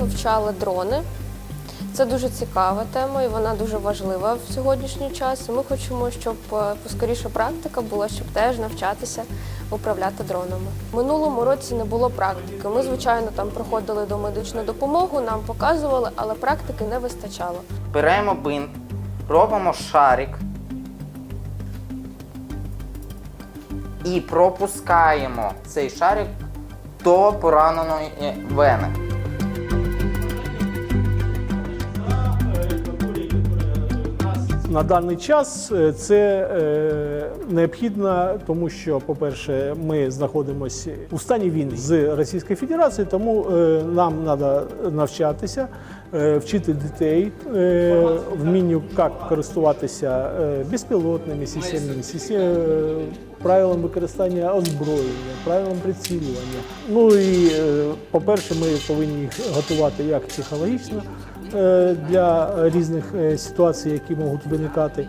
вивчали дрони. Це дуже цікава тема і вона дуже важлива в сьогоднішній час. Ми хочемо, щоб е, поскоріше практика була, щоб теж навчатися управляти дронами. Минулому році не було практики. Ми, звичайно, там проходили до медичну допомогу, нам показували, але практики не вистачало. Беремо бинт, робимо шарик і пропускаємо цей шарик до пораненої е, вени. На даний час е, це е, необхідно, тому що, по-перше, ми знаходимося у стані війни з Російською Федерацією, тому е, нам треба навчатися, вчити дітей е, вмінню, як користуватися е, безпілотними системами, систем- е, правилам використання озброєння, правилам прицілювання. Ну і, е, по-перше, ми повинні їх готувати як психологічно е, для різних е, ситуацій, які можуть виникати.